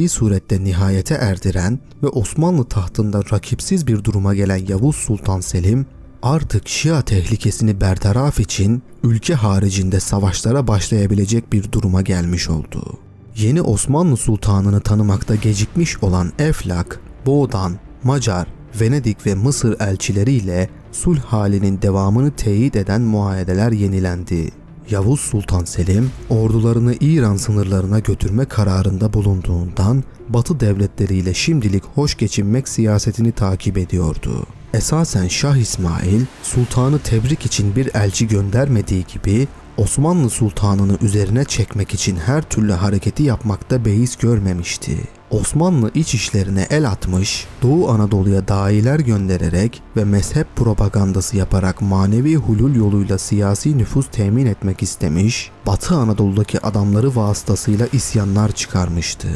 bir surette nihayete erdiren ve Osmanlı tahtında rakipsiz bir duruma gelen Yavuz Sultan Selim artık Şia tehlikesini bertaraf için ülke haricinde savaşlara başlayabilecek bir duruma gelmiş oldu. Yeni Osmanlı Sultanını tanımakta gecikmiş olan Eflak, Boğdan, Macar, Venedik ve Mısır elçileriyle sulh halinin devamını teyit eden muayedeler yenilendi. Yavuz Sultan Selim ordularını İran sınırlarına götürme kararında bulunduğundan Batı devletleriyle şimdilik hoş geçinmek siyasetini takip ediyordu. Esasen Şah İsmail sultanı tebrik için bir elçi göndermediği gibi Osmanlı sultanını üzerine çekmek için her türlü hareketi yapmakta beis görmemişti. Osmanlı iç işlerine el atmış, Doğu Anadolu'ya dahiler göndererek ve mezhep propagandası yaparak manevi hulul yoluyla siyasi nüfus temin etmek istemiş, Batı Anadolu'daki adamları vasıtasıyla isyanlar çıkarmıştı.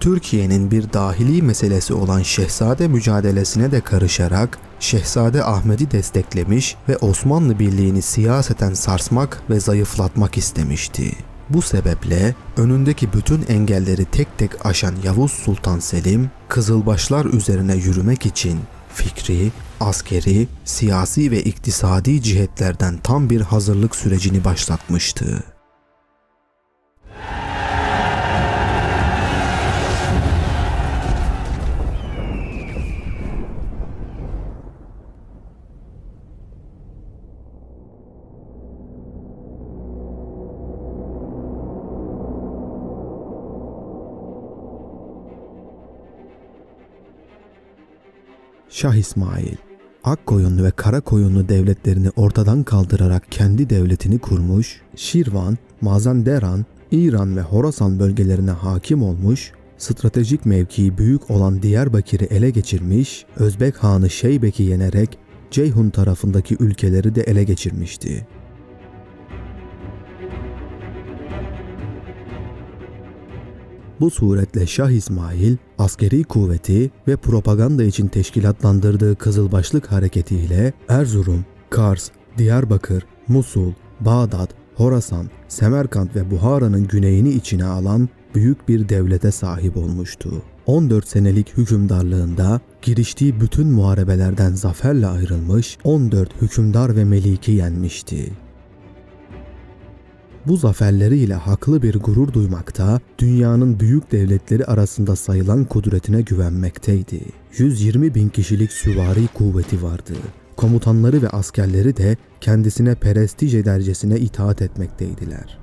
Türkiye'nin bir dahili meselesi olan Şehzade mücadelesine de karışarak Şehzade Ahmet'i desteklemiş ve Osmanlı Birliği'ni siyaseten sarsmak ve zayıflatmak istemişti. Bu sebeple önündeki bütün engelleri tek tek aşan Yavuz Sultan Selim, Kızılbaşlar üzerine yürümek için fikri, askeri, siyasi ve iktisadi cihetlerden tam bir hazırlık sürecini başlatmıştı. Şah İsmail, Akkoyunlu ve Karakoyunlu devletlerini ortadan kaldırarak kendi devletini kurmuş, Şirvan, Mazanderan, İran ve Horasan bölgelerine hakim olmuş, stratejik mevkii büyük olan Diyarbakır'ı ele geçirmiş, Özbek Hanı Şeybek'i yenerek Ceyhun tarafındaki ülkeleri de ele geçirmişti. Bu suretle Şah İsmail askeri kuvveti ve propaganda için teşkilatlandırdığı Kızılbaşlık hareketiyle Erzurum, Kars, Diyarbakır, Musul, Bağdat, Horasan, Semerkant ve Buhara'nın güneyini içine alan büyük bir devlete sahip olmuştu. 14 senelik hükümdarlığında giriştiği bütün muharebelerden zaferle ayrılmış 14 hükümdar ve meliki yenmişti. Bu zaferleriyle haklı bir gurur duymakta, dünyanın büyük devletleri arasında sayılan kudretine güvenmekteydi. 120 bin kişilik süvari kuvveti vardı. Komutanları ve askerleri de kendisine prestij edercesine itaat etmekteydiler.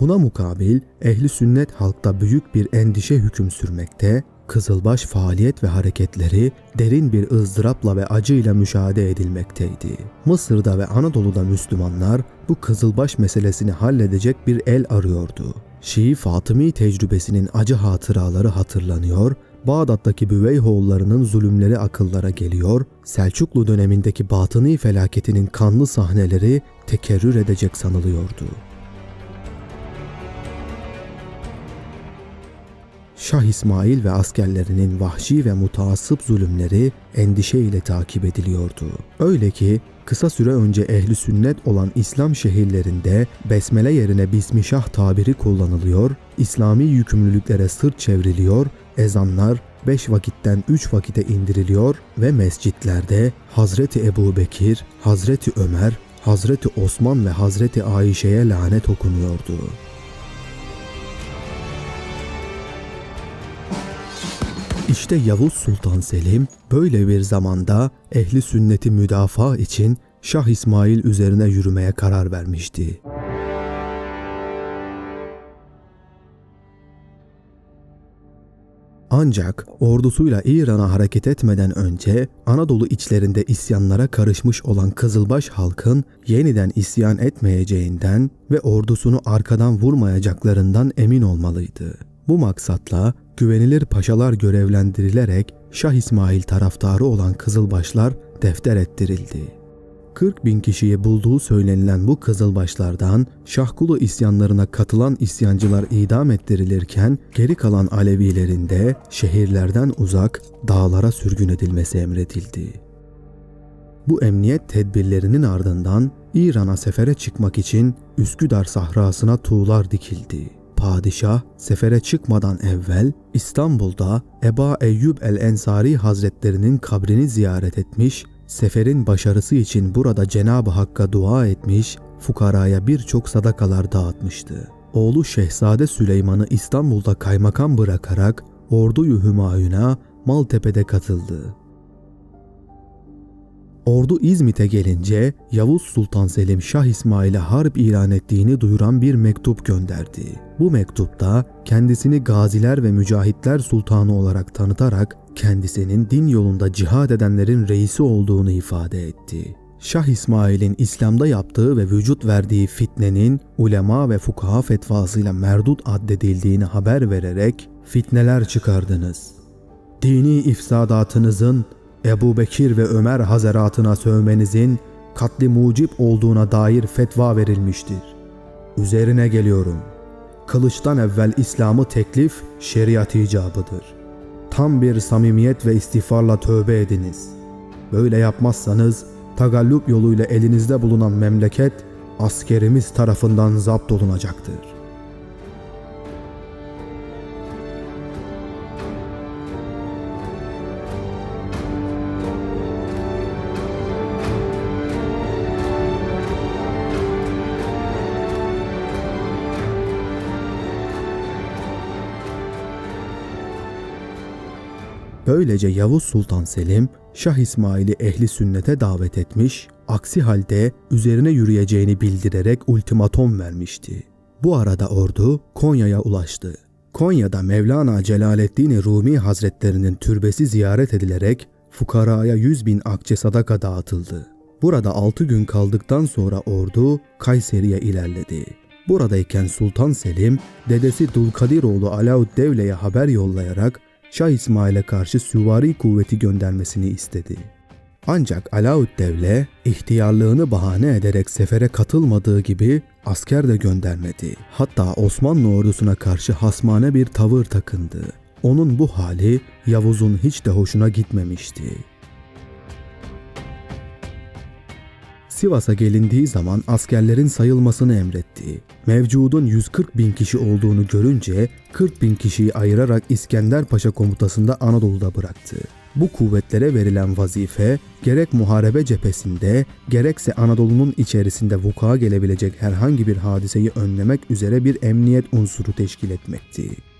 Buna mukabil ehli sünnet halkta büyük bir endişe hüküm sürmekte, Kızılbaş faaliyet ve hareketleri derin bir ızdırapla ve acıyla müşahede edilmekteydi. Mısır'da ve Anadolu'da Müslümanlar bu Kızılbaş meselesini halledecek bir el arıyordu. Şii Fatımi tecrübesinin acı hatıraları hatırlanıyor, Bağdat'taki Büveyhoğullarının zulümleri akıllara geliyor, Selçuklu dönemindeki batıni felaketinin kanlı sahneleri tekerrür edecek sanılıyordu. Şah İsmail ve askerlerinin vahşi ve mutaassıp zulümleri endişe ile takip ediliyordu. Öyle ki kısa süre önce ehli sünnet olan İslam şehirlerinde besmele yerine Bismillah tabiri kullanılıyor, İslami yükümlülüklere sırt çevriliyor, ezanlar 5 vakitten 3 vakite indiriliyor ve mescitlerde Hazreti Ebu Bekir, Hazreti Ömer, Hazreti Osman ve Hazreti Ayşe'ye lanet okunuyordu. İşte Yavuz Sultan Selim böyle bir zamanda ehli sünneti müdafaa için Şah İsmail üzerine yürümeye karar vermişti. Ancak ordusuyla İran'a hareket etmeden önce Anadolu içlerinde isyanlara karışmış olan Kızılbaş halkın yeniden isyan etmeyeceğinden ve ordusunu arkadan vurmayacaklarından emin olmalıydı. Bu maksatla güvenilir paşalar görevlendirilerek Şah İsmail taraftarı olan Kızılbaşlar defter ettirildi. 40 bin kişiyi bulduğu söylenilen bu Kızılbaşlardan Şahkulu isyanlarına katılan isyancılar idam ettirilirken geri kalan Alevilerin de şehirlerden uzak dağlara sürgün edilmesi emredildi. Bu emniyet tedbirlerinin ardından İran'a sefere çıkmak için Üsküdar sahrasına tuğlar dikildi. Padişah sefere çıkmadan evvel İstanbul'da Eba Eyyub el-Ensari Hazretlerinin kabrini ziyaret etmiş, seferin başarısı için burada Cenab-ı Hakk'a dua etmiş, fukaraya birçok sadakalar dağıtmıştı. Oğlu Şehzade Süleyman'ı İstanbul'da kaymakam bırakarak orduyu Hümayun'a Maltepe'de katıldı. Ordu İzmit'e gelince Yavuz Sultan Selim Şah İsmail'e harp ilan ettiğini duyuran bir mektup gönderdi. Bu mektupta kendisini gaziler ve mücahitler sultanı olarak tanıtarak kendisinin din yolunda cihad edenlerin reisi olduğunu ifade etti. Şah İsmail'in İslam'da yaptığı ve vücut verdiği fitnenin ulema ve fukaha fetvasıyla merdut addedildiğini haber vererek fitneler çıkardınız. Dini ifsadatınızın Ebu Bekir ve Ömer hazaratına sövmenizin katli mucip olduğuna dair fetva verilmiştir. Üzerine geliyorum. Kılıçtan evvel İslam'ı teklif şeriat icabıdır. Tam bir samimiyet ve istiğfarla tövbe ediniz. Böyle yapmazsanız tagallup yoluyla elinizde bulunan memleket askerimiz tarafından zapt olunacaktır. Böylece Yavuz Sultan Selim Şah İsmail'i ehli sünnete davet etmiş, aksi halde üzerine yürüyeceğini bildirerek ultimatom vermişti. Bu arada ordu Konya'ya ulaştı. Konya'da Mevlana Celaleddin Rumi Hazretlerinin türbesi ziyaret edilerek fukaraya 100 bin akçe sadaka dağıtıldı. Burada 6 gün kaldıktan sonra ordu Kayseri'ye ilerledi. Buradayken Sultan Selim, dedesi Dulkadiroğlu Alauddevle'ye haber yollayarak Şah İsmail'e karşı süvari kuvveti göndermesini istedi. Ancak Alauddevle ihtiyarlığını bahane ederek sefere katılmadığı gibi asker de göndermedi. Hatta Osmanlı ordusuna karşı hasmane bir tavır takındı. Onun bu hali Yavuz'un hiç de hoşuna gitmemişti. Sivas'a gelindiği zaman askerlerin sayılmasını emretti. Mevcudun 140 bin kişi olduğunu görünce 40 bin kişiyi ayırarak İskender Paşa komutasında Anadolu'da bıraktı. Bu kuvvetlere verilen vazife gerek muharebe cephesinde gerekse Anadolu'nun içerisinde vuku'a gelebilecek herhangi bir hadiseyi önlemek üzere bir emniyet unsuru teşkil etmekti.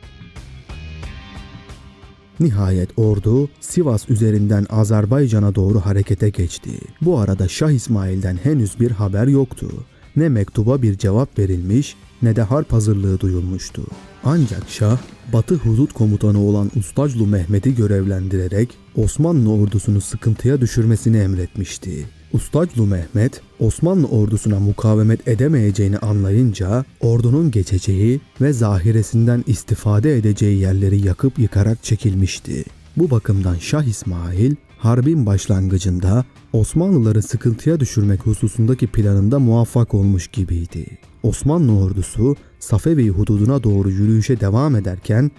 Nihayet ordu Sivas üzerinden Azerbaycan'a doğru harekete geçti. Bu arada Şah İsmail'den henüz bir haber yoktu. Ne mektuba bir cevap verilmiş ne de harp hazırlığı duyulmuştu. Ancak Şah, Batı Hudut Komutanı olan Ustaclu Mehmet'i görevlendirerek Osmanlı ordusunu sıkıntıya düşürmesini emretmişti. Ustaclu Mehmet, Osmanlı ordusuna mukavemet edemeyeceğini anlayınca ordunun geçeceği ve zahiresinden istifade edeceği yerleri yakıp yıkarak çekilmişti. Bu bakımdan Şah İsmail, harbin başlangıcında Osmanlıları sıkıntıya düşürmek hususundaki planında muvaffak olmuş gibiydi. Osmanlı ordusu Safevi hududuna doğru yürüyüşe devam ederken